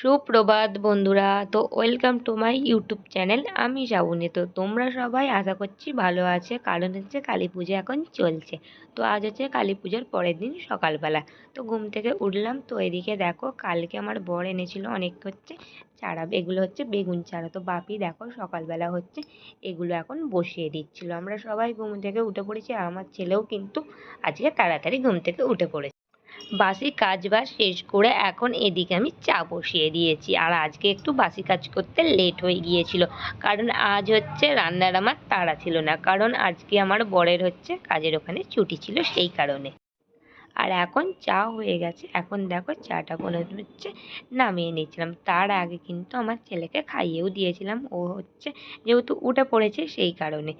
সুপ্রভাত বন্ধুরা, তো welcome to my YouTube channel আমি শ্রাবণী তো তোমরা সবাই আশা করছি ভালো আছে, কারণ হচ্ছে কালী পুজো এখন চলছে। তো আজ হচ্ছে কালী পুজোর পরের দিন সকালবেলা। তো ঘুম থেকে উঠলাম, তো এদিকে দেখো কালকে আমার বর এনেছিল অনেক হচ্ছে চারা, এগুলো হচ্ছে বেগুন চারা। তো বাপি দেখো সকালবেলা হচ্ছে এগুলো এখন বসিয়ে দিচ্ছিল। আমরা সবাই ঘুম থেকে উঠে পড়েছি, আর আমার ছেলেও কিন্তু আজকে তাড়াতাড়ি ঘুম থেকে উঠে পড়েছে। বাসি কাজ বাজ শেষ করে এখন এদিকে আমি চা বসিয়ে দিয়েছি। আর আজকে একটু বাসি কাজ করতে লেট হয়ে গিয়েছিল। কারণ আজ হচ্ছে রান্নার আমার তাড়া ছিল না। কারণ আজকে আমার বরের হচ্ছে কাজের ওখানে ছুটি ছিল সেই কারণে। আর এখন চা হয়ে গেছে। এখন দেখো চাটা মনে হচ্ছে নামিয়ে নিয়েছিলাম। তার আগে কিন্তু আমার ছেলেকে খাইয়েও দিয়েছিলাম। ও হচ্ছে যেহেতু উঠে পড়েছে সেই কারণে।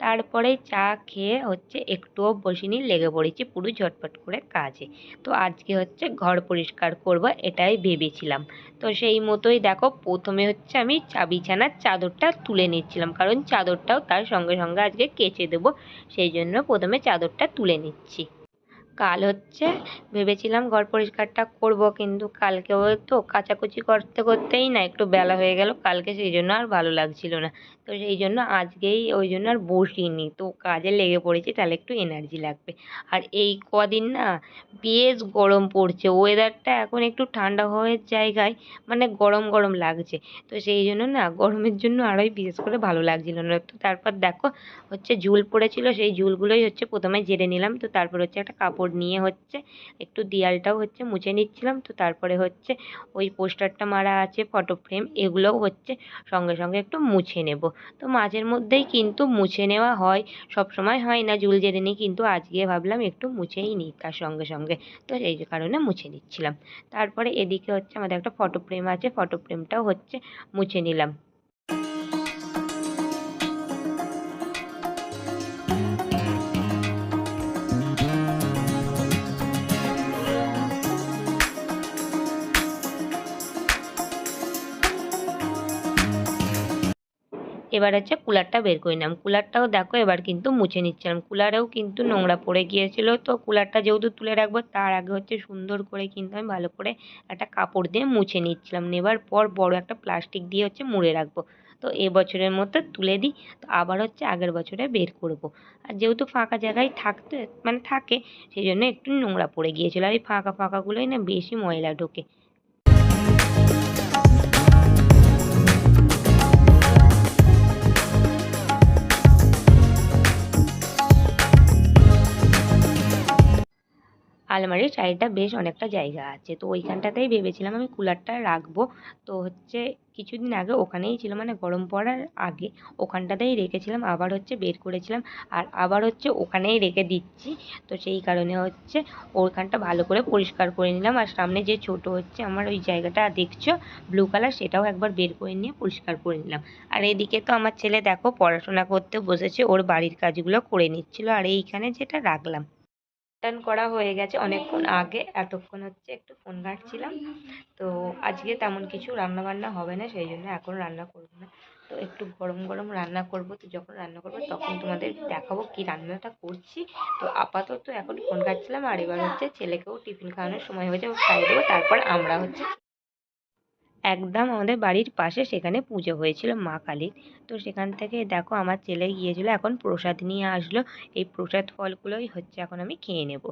তারপরে চা খেয়ে হচ্ছে একটুও বসিনি, লেগে পড়েছি পুরো ঝটপট করে কাজে। তো আজকে হচ্ছে ঘর পরিষ্কার করব এটাই ভেবেছিলাম। তো সেই মতোই দেখো প্রথমে হচ্ছে আমি চা বিছানার চাদরটা তুলে নিচ্ছিলাম। কারণ চাদরটাও তার সঙ্গে সঙ্গে আজকে কেচে দেবো। সেই জন্য প্রথমে চাদরটা তুলে নিচ্ছি। কাল হচ্ছে, ভেবেছিলাম ঘর পরিষ্কারটা করব কিন্তু কালকে ওই তো কাচাকুচি করতে করতেই না একটু বেলা হয়ে গেল, কালকে সেই জন্য আর ভালো লাগছিল না। তো সেই জন্য আজকেই ওই জন্য আর বসিনি। তো কাজে লেগে পড়েছি, তাহলে একটু এনার্জি লাগবে। আর এই কদিন না বেশ গরম পড়ছে ওয়েদারটা এখন একটু ঠান্ডা হওয়ার জায়গায় মানে গরম গরম লাগছে। তো সেই জন্য না গরমের জন্য আরোই বিশেষ করে ভালো লাগছিল না। তো তারপর দেখো হচ্ছে ঝুল পড়েছিল, সেই ঝুলগুলোই হচ্ছে প্রথমে ঝেড়ে নিলাম। তো তারপর হচ্ছে একটা কাপড় নিয়ে হচ্ছে, একটু দেয়ালটাও হচ্ছে মুছে নিচ্ছিলাম। তো তারপরে হচ্ছে ওই পোস্টারটা মারা আছে ফটো ফ্রেম এগুলোও হচ্ছে সঙ্গে সঙ্গে একটু মুছে নেব। তো মাঝের মধ্যেই কিন্তু মুছে নেওয়া হয় সব সময় হয় না জুল ঝেড়ে নিই কিন্তু আজকে ভাবলাম একটু মুছেই নিই তার সঙ্গে সঙ্গে। তো সেই কারণে মুছে নিচ্ছিলাম। তারপরে এদিকে হচ্ছে আমাদের একটা ফটো ফ্রেম আছে ফটো ফ্রেমটাও হচ্ছে মুছে নিলাম। এবার হচ্ছে কুলারটা বের করে নিলাম। কুলারটাও দেখো এবার কিন্তু মুছে নিচ্ছিলাম। কুলারেও কিন্তু নোংরা পড়ে গিয়েছিল। তো কুলারটা যেহেতু তুলে রাখব তার আগে হচ্ছে সুন্দর করে কিন্তু আমি ভালো করে একটা কাপড় দিয়ে মুছে নিচ্ছিলাম। নেবার পর বড় একটা প্লাস্টিক দিয়ে হচ্ছে মুড়ে রাখব। তো এ বছরের মতো তুলে দিই। তো আবার হচ্ছে আগের বছরে বের করব। আর যেহেতু ফাঁকা জায়গায় থাকতে মানে থাকে সেই জন্য একটু নোংরা পড়ে গিয়েছিল। আর এই ফাঁকা ফাঁকাগুলোই না বেশি ময়লা ঢোকে। আলমারির সাইডটা বেশ অনেকটা জায়গা আছে। তো ওইখানটাতেই ভেবেছিলাম আমি কুলারটা রাখব। তো হচ্ছে কিছুদিন আগে ওখানেই ছিল মানে গরম পড়ার আগে ওখানটাতেই রেখেছিলাম, আবার হচ্ছে বের করেছিলাম আর আবার হচ্ছে ওখানেই রেখে দিচ্ছি। তো সেই কারণে হচ্ছে ওখানটা ভালো করে পরিষ্কার করে নিলাম আর সামনে যে ছোট হচ্ছে আমার ওই জায়গাটা দেখছ ব্লু কালার সেটাও একবার বের করে নিয়ে পরিষ্কার করে নিলাম। আর এদিকে তো আমার ছেলে দেখো পড়াশোনা করতে বসেছে, ওর বাড়ির কাজগুলো করে নিচ্ছিল আর এইখানে যেটা রাখলাম টান করা হয়ে গেছে অনেকক্ষণ আগে, এতক্ষণ হচ্ছে একটু ফোন ঘাটছিলাম। তো আজকে তেমন কিছু রান্না বান্না হবে না, সেই জন্য এখন রান্না করব না। তো একটু গরম গরম রান্না করব, তো যখন রান্না করব তখন তোমাদের দেখাবো কি রান্নাটা করছি। তো আপাতত এখন ফোন ঘাটছিলাম, আর এবার হচ্ছে ছেলেকেও টিফিন খাওয়ানোর সময় হয়েছে খাইয়ে দেবো, তারপর আমরা হচ্ছে একদম আমাদের বাড়ির পাশে সেখানে পুজো হয়েছিল মা কালীর। তো সেখান থেকে দেখো আমার ছেলে গিয়েছিল এখন প্রসাদ নিয়ে আসলো। এই প্রসাদ ফলগুলোই হচ্ছে এখন আমি খেয়ে নেব।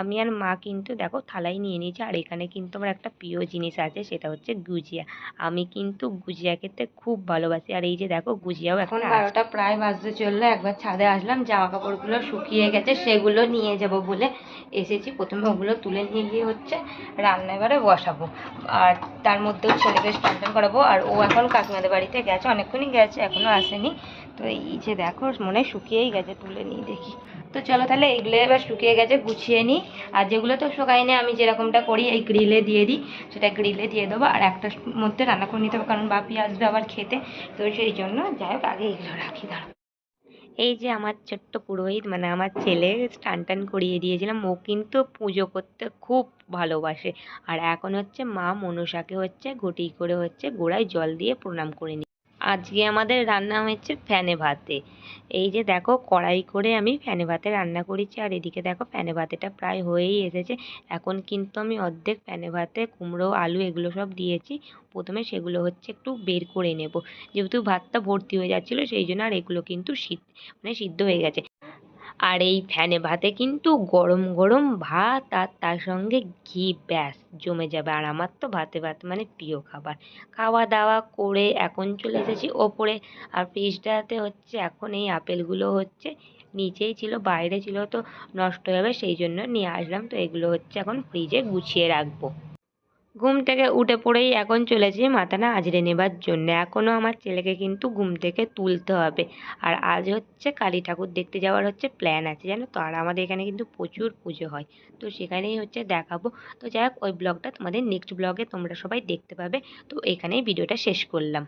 আমি আর মা কিন্তু দেখো থালাই নিয়ে নিয়েছি আর এখানে কিন্তু আমার একটা প্রিয় জিনিস আছে সেটা হচ্ছে গুজিয়া। আমি কিন্তু গুজিয়া খেতে খুব ভালোবাসি আর এই যে দেখো গুজিয়াও এখন বারোটা প্রায় বাজতে চলল একবার ছাদে আসলাম জামা কাপড়গুলো শুকিয়ে গেছে সেগুলো নিয়ে যাব বলে এসেছি। প্রথমে ওগুলো তুলে নিয়ে গিয়ে হচ্ছে রান্না এবারে বসাবো। আর তার মধ্যেও ছেলেকে স্নান টান করাবো। আর ও এখন কাকিমাদের বাড়িতে গেছে, অনেকক্ষণই গেছে এখনও আসেনি। তো এই যে দেখো, মনে শুকিয়েই গেছে, তুলে নিই দেখি। তো চলো তাহলে এইগুলো এবার শুকিয়ে গেছে, গুছিয়ে নিই। আর যেগুলো তো শুকাই নি আমি যেরকমটা করি, এই গ্রিলে দিয়ে দিই। সেটা গ্রিলে দিয়ে দেবো, আর একটার মধ্যে রান্না করে নিতে হবে, কারণ বাপি আসবে আবার খেতে। তো সেই জন্য যাই হোক, আগে এগুলো রাখি দাঁড়ো এই যে আমার ছোট্ট পুরোহিত মানে আমার ছেলে স্নান টান করিয়ে দিয়েছিলাম। ও কিন্তু পুজো করতে খুব ভালোবাসে। আর এখন হচ্ছে মা মনসাকে হচ্ছে ঘটি করে হচ্ছে গোড়ায় জল দিয়ে প্রণাম করে নি আজকে আমাদের রান্না হয়েছে ফ্যানে ভাতে। এই যে দেখো, কড়াই করে আমি ফ্যানে ভাতে রান্না করেছি, আর এদিকে দেখো ফ্যানে ভাতেটা প্রায় হয়েই এসেছে। এখন কিন্তু আমি অর্ধেক ফ্যানে ভাতে কুমড়ো, আলু এগুলো সব দিয়েছি। প্রথমে সেগুলো হচ্ছে একটু বের করে নেব। যেহেতু ভাতটা ভর্তি হয়ে যাচ্ছিল, সেই জন্য আর এগুলো কিন্তু সিদ্ধ মানে সিদ্ধ হয়ে গেছে। আর এই ফ্যানে ভাতে কিন্তু গরম গরম ভাত আর তার সঙ্গে ঘি, ব্যাস, জমে যাবে। আর আমার তো ভাতে ভাত মানে প্রিয় খাবার। খাওয়া দাওয়া করে এখন চলে এসেছি ওপরে। আর ফ্রিজটাতে হচ্ছে এখন এই আপেলগুলো হচ্ছে নিচেই ছিল, বাইরে ছিল তো নষ্ট যাবে সেই জন্য নিয়ে আসলাম। তো এগুলো হচ্ছে এখন ফ্রিজে গুছিয়ে রাখব। ঘুম থেকে উঠে পড়েই এখন চলেছি মাথাটা আজরে নেবার জন্য। এখনও আমার ছেলেকে কিন্তু ঘুম থেকে তুলতে হবে। আর আজ হচ্ছে কালী ঠাকুর দেখতে যাওয়ার হচ্ছে প্ল্যান আছে, জানো তো? আর আমাদের এখানে কিন্তু প্রচুর পুজো হয়। তো সেখানেই হচ্ছে দেখাবো। তো যাই হোক, ওই ব্লগটা তোমাদের নেক্সট ব্লগে তোমরা সবাই দেখতে পাবে। তো এখানেই ভিডিওটা শেষ করলাম।